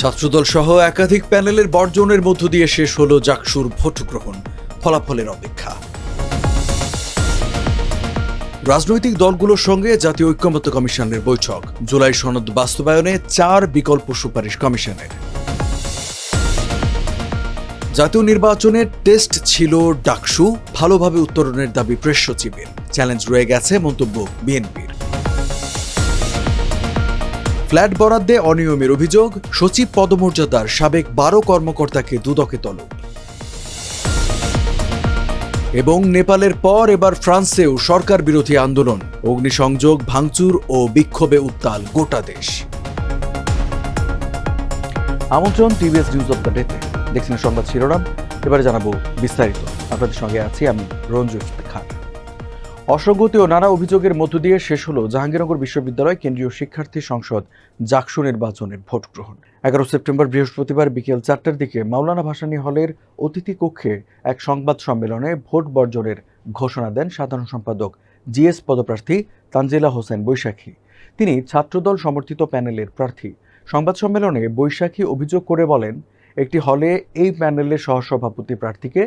ছাত্রদল সহ একাধিক প্যানেলের বর্জনের মধ্য দিয়ে শেষ হলো জাকসুর ভোট গ্রহণ ফলাফলের অপেক্ষা। রাজনৈতিক দলগুলোর সঙ্গে জাতীয় ঐক্যমত্য কমিশনের বৈঠক, জুলাই সনদ বাস্তবায়নে চার বিকল্প সুপারিশ কমিশনের। জাতীয় নির্বাচনের টেস্ট ছিল ডাকসু, ভালোভাবে উত্তরণের দাবি প্রেস সচিবের। চ্যালেঞ্জ রয়ে গেছে মন্তব্য বিএনপির। ফ্ল্যাট বরাদ্দে অনিয়মের অভিযোগ, সচিব পদমর্যাদার সাবেক বারো কর্মকর্তাকে দুদকে তলব। এবং নেপালের পর এবার ফ্রান্সেও সরকার বিরোধী আন্দোলন, অগ্নিসংযোগ, ভাঙচুর ও বিক্ষোভে উত্তাল গোটা দেশ। আমন্ত্রণ, টিভিএস নিউজ অব দ্য ডেতে দেখছেন সংবাদ শিরোনাম, এবারে জানাব বিস্তারিত। আপনাদের সঙ্গে আছি আমি রঞ্জু খান অসঙ্গতি ও নানা অভিযোগের মধ্য দিয়ে শেষ হলো জাহাঙ্গীরনগর বিশ্ববিদ্যালয় কেন্দ্রীয় শিক্ষার্থী সংসদ জাকসু নির্বাচনের ভোট গ্রহণ। এগারো সেপ্টেম্বর বৃহস্পতিবার বিকেল চারটার দিকে মাওলানা ভাসানী হলের অতিথি কক্ষে এক সংবাদ সম্মেলনে ভোট বর্জনের ঘোষণা দেন সাধারণ সম্পাদক জিএস পদপ্রার্থী তানজিলা হোসেন বৈশাখী। তিনি ছাত্রদল সমর্থিত প্যানেলের প্রার্থী। সংবাদ সম্মেলনে বৈশাখী অভিযোগ করে বলেন একটি হলে এই প্যানেলের সহসভাপতি প্রার্থীকে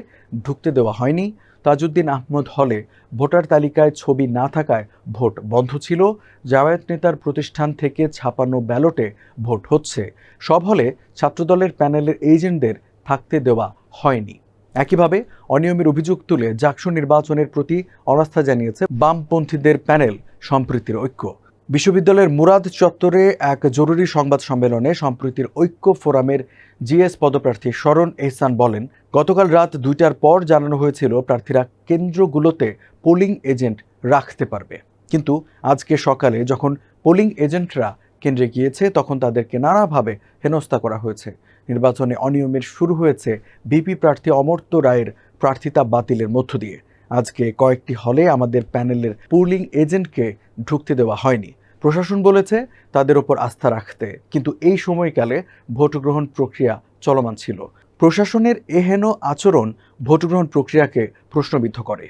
ঢুকতে দেওয়া হয়নি। তাজউদ্দিন আহমদ হলে ভোটার তালিকায় ছবি না থাকায় ভোট বন্ধ ছিল। জামায়াত নেতার প্রতিষ্ঠান থেকে ছাপানো ব্যালটে ভোট হচ্ছে। সব হলে ছাত্রদলের প্যানেলের এজেন্টদের থাকতে দেওয়া হয়নি। একইভাবে অনিয়মের অভিযোগ তুলে জাকসু নির্বাচনের প্রতি অনাস্থা জানিয়েছে বামপন্থীদের প্যানেল সম্প্রীতির ঐক্য। বিশ্ববিদ্যালয়ের মুরাদ চত্বরে এক জরুরি সংবাদ সম্মেলনে সম্প্রীতির ঐক্য ফোরামের জিএস পদপ্রার্থী শরণ এহসান বলেন, গতকাল রাত দুইটার পর জানানো হয়েছিল প্রার্থীরা কেন্দ্রগুলোতে পোলিং এজেন্ট রাখতে পারবে। কিন্তু আজকে সকালে যখন পোলিং এজেন্টরা কেন্দ্রে গিয়েছে, তখন তাদেরকে নানাভাবে হেনস্থা করা হয়েছে। নির্বাচনে অনিয়মের শুরু হয়েছে বিপি প্রার্থী অমর্ত্য রায়ের প্রার্থিতা বাতিলের মধ্য দিয়ে। আজকে কয়েকটি হলে আমাদের প্যানেলের পুলিং এজেন্টকে ঢুকতে দেওয়া হয়নি। প্রশাসন বলেছে তাদের ওপর আস্থা রাখতে, কিন্তু এই সময়কালে ভোট গ্রহণ প্রক্রিয়া চলমান ছিল। প্রশাসনের এহেন আচরণ ভোট গ্রহণ প্রক্রিয়াকে প্রশ্নবিদ্ধ করে।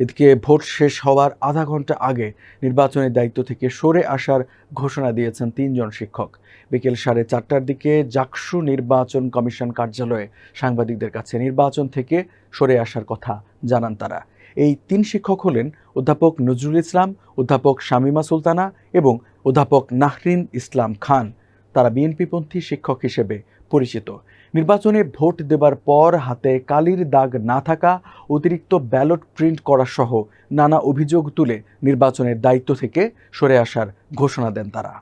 এদিকে ভোট শেষ হওয়ার আধা ঘণ্টা আগে নির্বাচনের দায়িত্ব থেকে সরে আসার ঘোষণা দিয়েছেন তিনজন শিক্ষক। বিকেল সাড়ে চারটার দিকে জাকসু নির্বাচন কমিশন কার্যালয়ে সাংবাদিকদের কাছে নির্বাচন থেকে সরে আসার কথা জানান তারা। এই তিন শিক্ষক হলেন অধ্যাপক নজরুল ইসলাম, অধ্যাপক শামিমা সুলতানা এবং অধ্যাপক নাহরিন ইসলাম খান। তারা বিএনপিপন্থী শিক্ষক হিসেবে পরিচিত। নির্বাচনে ভোট দেবার পর হাতে কালির দাগ না থাকা, অতিরিক্ত ব্যালট প্রিন্ট করা সহ নানা অভিযোগ তুলে নির্বাচনের দায়িত্ব থেকে সরে আসার ঘোষণা দেন তারা।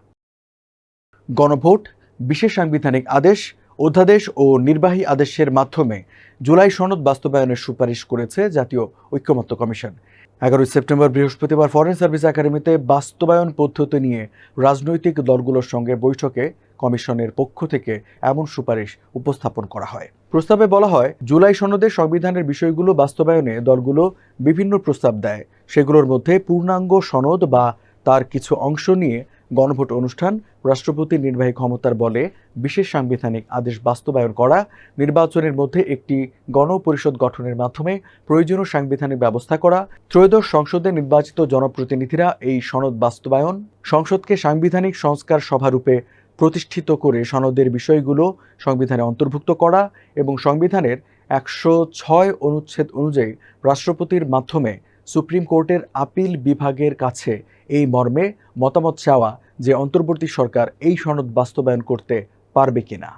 গণভোট, বিশেষ সাংবিধানিক আদেশ অধ্যাদেশ ও নির্বাহী আদেশের মাধ্যমে জুলাই সনদ বাস্তবায়নের সুপারিশ করেছে জাতীয় ঐক্যমত্য কমিশন। এগারোই সেপ্টেম্বর বৃহস্পতিবার ফরেন সার্ভিস একাডেমিতে বাস্তবায়ন পদ্ধতি নিয়ে রাজনৈতিক দলগুলোর সঙ্গে বৈঠকে কমিশনের পক্ষ থেকে এমন সুপারিশ উপস্থাপন করা হয়। প্রস্তাবে বলা হয়, জুলাই সনদে সংবিধানের বিষয়গুলো বাস্তবায়নে দলগুলো বিভিন্ন প্রস্তাব দেয়। সেগুলোর মধ্যে পূর্ণাঙ্গ সনদ বা তার কিছু অংশ নিয়ে গণভোট অনুষ্ঠান, রাষ্ট্রপতির নির্বাহী ক্ষমতার বলে বিশেষ সাংবিধানিক আদেশ বাস্তবায়ন করা, নির্বাচনের মধ্যে একটি গণপরিষদ গঠনের মাধ্যমে প্রয়োজনীয় সাংবিধানিক ব্যবস্থা করা, ত্রয়োদশ সংসদে নির্বাচিত জনপ্রতিনিধিরা এই সনদ বাস্তবায়ন, সংসদকে সাংবিধানিক সংস্কার সভারূপে প্রতিষ্ঠিত করে সনদের বিষয়গুলো সংবিধানে অন্তর্ভুক্ত করা এবং সংবিধানের একশো ছয় অনুচ্ছেদ অনুযায়ী রাষ্ট্রপতির মাধ্যমে সুপ্রিম কোর্টের আপিল বিভাগের কাছে এই মর্মে মতামত চাওয়া যে অন্তর্বর্তী সরকার এই সনদ বাস্তবায়ন করতে পারবে কিনা।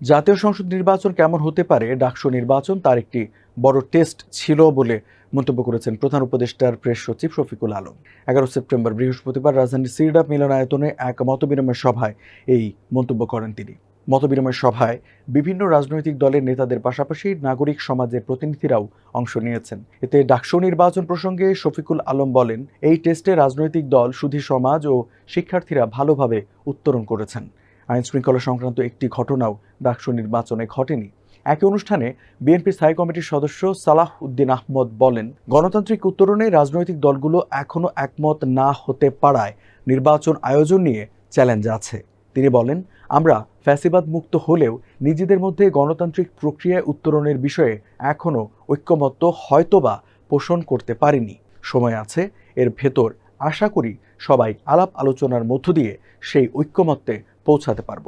জাতীয় সংসদ নির্বাচন কেমন হতে পারে, ডাকসু নির্বাচন তার একটি বড় টেস্ট ছিল বলে মন্তব্য করেছেন প্রধান উপদেষ্টার প্রেস সচিব শফিকুল আলম। এগারো সেপ্টেম্বর বৃহস্পতিবার রাজধানীর সিরডাপ মিলনায়তনে এক মতবিনিময় সভায় এই মন্তব্য করেন তিনি। মতবিনিময় সভায় বিভিন্ন রাজনৈতিক দলের নেতাদের পাশাপাশি নাগরিক সমাজের প্রতিনিধিরাও অংশ নিয়েছেন। এতে ডাকসু নির্বাচন প্রসঙ্গে শফিকুল আলম বলেন, এই টেস্টে রাজনৈতিক দল, সুধী সমাজ ও শিক্ষার্থীরা ভালোভাবে উত্তরণ করেছেন। আইন শৃঙ্খলা সংক্রান্ত একটি ঘটনাও ডাকসু নির্বাচনে ঘটেনি। একই অনুষ্ঠানে বিএনপি স্থায়ী কমিটির সদস্য সালাহ উদ্দিন আহমদ বলেন, গণতান্ত্রিক উত্তরণে রাজনৈতিক দলগুলো এখনও একমত না হতে পারায় নির্বাচন আয়োজন নিয়ে চ্যালেঞ্জ আছে। তিনি বলেন, আমরা ফ্যাসিবাদ মুক্ত হলেও নিজেদের মধ্যে গণতান্ত্রিক প্রক্রিয়ায় উত্তরণের বিষয়ে এখনও ঐক্যমত্য হয়তোবা পোষণ করতে পারিনি। সময় আছে, এর ভেতর আশা করি সবাই আলাপ আলোচনার মধ্য দিয়ে সেই ঐক্যমত্যে পৌঁছাতে পারব।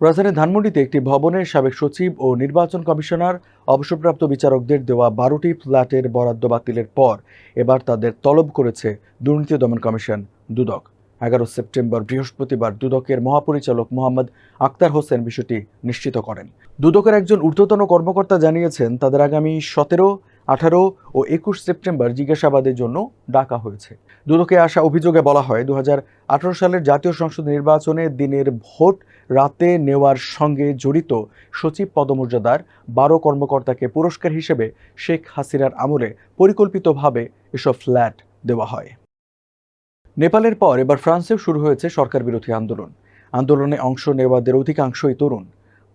রাজধানীর ধানমন্ডিতে একটি ভবনের সাবেক সচিব ও নির্বাচন কমিশনার, অবসরপ্রাপ্ত বিচারকদের দেওয়া বারোটি ফ্ল্যাটের বরাদ্দ বাতিলের পর এবার তাদের তলব করেছে দুর্নীতি দমন কমিশন দুদক। এগারো সেপ্টেম্বর বৃহস্পতিবার দুদকের মহাপরিচালক মোহাম্মদ আক্তার হোসেন বিষয়টি নিশ্চিত করেন। দুদকের একজন ঊর্ধ্বতন কর্মকর্তা জানিয়েছেন, তাদের আগামী সতেরো, আঠারো ও একুশ সেপ্টেম্বর জিজ্ঞাসাবাদের জন্য ডাকা হয়েছে। দুদকে আসা অভিযোগে বলা হয় দু হাজার আঠারো সালের জাতীয় সংসদ নির্বাচনে দিনের ভোট রাতে নেওয়ার সঙ্গে জড়িত সচিব পদমর্যাদার বারো কর্মকর্তাকে পুরস্কার হিসেবে শেখ হাসিনার আমলে পরিকল্পিতভাবে এসব ফ্ল্যাট দেওয়া হয়। নেপালের পর এবার ফ্রান্সেও শুরু হয়েছে সরকার বিরোধী আন্দোলন। আন্দোলনে অংশ নেওয়াদের অধিকাংশই তরুণ।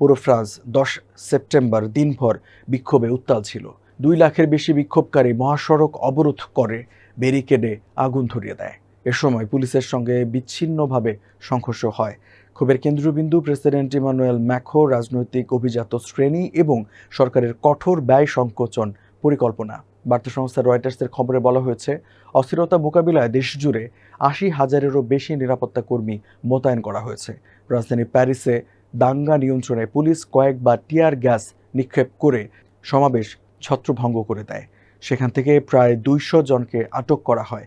পুরো ফ্রান্স দশ সেপ্টেম্বর দিনভর বিক্ষোভে উত্তাল ছিল। দুই লাখের বেশি বিক্ষোভকারী মহাসড়ক অবরোধ করে ব্যারিকেডে আগুন ধরিয়ে দেয়। এ সময় পুলিশের সঙ্গে বিচ্ছিন্নভাবে সংঘর্ষ হয়। ক্ষোভের কেন্দ্রবিন্দু প্রেসিডেন্ট ইমানুয়েল ম্যাখো রাজনৈতিক অভিজাত শ্রেণি এবং সরকারের কঠোর ব্যয় সংকোচন পরিকল্পনা বার্তা সংস্থা রয়টার্সের খবরে বলা হয়েছে, অস্থিরতা মোকাবিলায় দেশজুড়ে আশি হাজারেরও বেশি নিরাপত্তা কর্মী মোতায়েন করা হয়েছে। রাজধানী প্যারিসে দাঙ্গা নিয়ন্ত্রণে পুলিশ কয়েকবার টিয়ার গ্যাস নিক্ষেপ করে সমাবেশ ছত্রভঙ্গ করে দেয়। সেখান থেকে প্রায় দুইশো জনকে আটক করা হয়।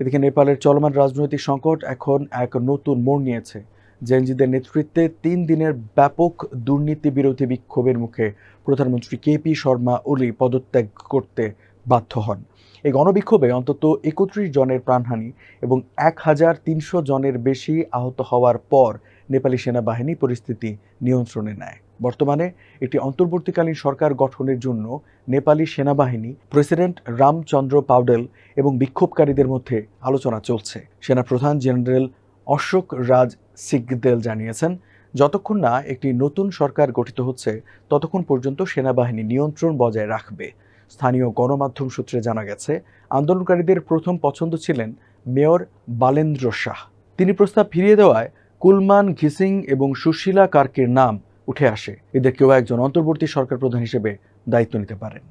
এদিকে নেপালের চলমান রাজনৈতিক সংকট এখন এক নতুন মোড় নিয়েছে। জেনজিদের নেতৃত্বে তিন দিনের ব্যাপক দুর্নীতি বিরোধী বিক্ষোভের মুখে প্রধানমন্ত্রী কেপি শর্মা ওলি পদত্যাগ করতে বাধ্য হন। এই গণবিক্ষোভে অন্তত একত্রিশ জনের প্রাণহানি এবং এক হাজার তিনশো জনের বেশি আহত হওয়ার পর নেপালি সেনাবাহিনী পরিস্থিতি নিয়ন্ত্রণে নেয়। বর্তমানে একটি অন্তর্বর্তীকালীন সরকার গঠনের জন্য নেপালি সেনাবাহিনী প্রেসিডেন্ট রামচন্দ্র পাউডেল এবং বিক্ষোভকারীদের মধ্যে আলোচনা চলছে। সেনাপ্রধান জেনারেল অশোক রাজ সিগদেল জানিয়েছেন, যতক্ষণ না একটি নতুন সরকার গঠিত হচ্ছে, ততক্ষণ পর্যন্ত সেনাবাহিনী নিয়ন্ত্রণ বজায় রাখবে। স্থানীয় গণমাধ্যম সূত্রে জানা গেছে, আন্দোলনকারীদের প্রথম পছন্দ ছিলেন মেয়র বালেন্দ্র শাহ। তিনি প্রস্তাব ফিরিয়ে দেওয়ায় কুলমান, ঘিসিং এবং সুশীলা কার্কের নাম উঠে আসে। এদের কেউ একজন অন্তর্বর্তী সরকার প্রধান হিসেবে দায়িত্ব নিতে পারেন।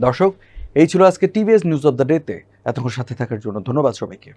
দর্শক, এই ছিল আজকে টিভিএস নিউজ অব দ্য ডেতে এতক্ষণ সাথে থাকার জন্য ধন্যবাদ সবাইকে।